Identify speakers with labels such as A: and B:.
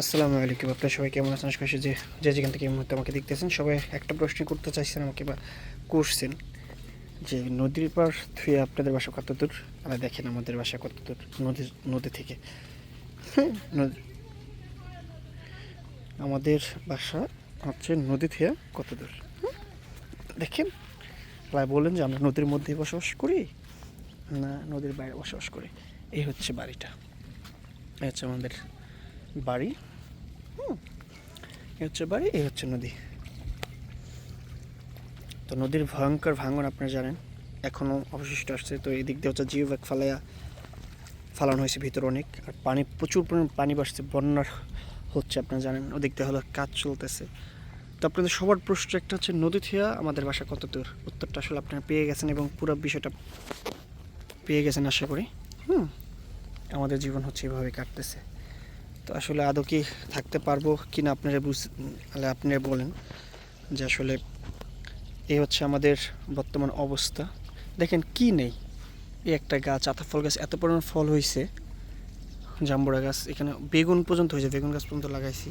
A: আসসালামু আলাইকুম। আপনার সবাই কেমন আছেন? আশা যে যে যেখান থেকে এই মুহূর্তে আমাকে দেখতেছেন, সবাই একটা প্রশ্ন করতে চাইছেন আমাকে বা করছেন। যে নদীর পার থুয়ে আপনাদের বাসা কত দূর আর দেখেন আমাদের বাসা কত দূর নদী নদী থেকে। আমাদের বাসা হচ্ছে নদী থেকে কত দূর দেখেন। বলেন যে আমরা নদীর মধ্যে বসবাস করি? না, নদীর বাইরে বসবাস করি। এই হচ্ছে বাড়িটা। এই হচ্ছে আমাদের বাড়ি? হুম। এই হচ্ছে বাড়ি এই হচ্ছে নদী। তো নদীর ভয়ঙ্কর ভাঙন আপনারা জানেন, এখনও অবশিষ্ট আসছে। তো এই দিক দিয়ে হচ্ছে জিও ব্যাগ ফালাইয়া ফালানো হয়েছে, ভিতরে অনেক। আর পানি, প্রচুর পরিমাণ পানি বাড়ছে, বন্যার হচ্ছে, আপনারা জানেন। ওদিক দিয়ে হলো কাজ চলতেছে। তো আপনাদের সবার প্রশ্ন একটা হচ্ছে, নদী থেকে আমাদের বাসা কত দূর? উত্তরটা আসলে আপনারা পেয়ে গেছেন এবং পুরো বিষয়টা পেয়ে গেছেন, আশা করি। হুম। আমাদের জীবন হচ্ছে এভাবে কাটতেছে। তো আসলে আদৌ কি থাকতে পারব কি না আপনারা বুঝ আপনারা বলেন যে আসলে এই হচ্ছে আমাদের বর্তমান অবস্থা। দেখেন কি নেই? এই একটা গাছ আতা ফল গাছ, এত পরিমাণ ফল হয়েছে জাম্বুরা গাছ, এখানে বেগুন পর্যন্ত হয়েছে বেগুন গাছ পর্যন্ত লাগাইছি।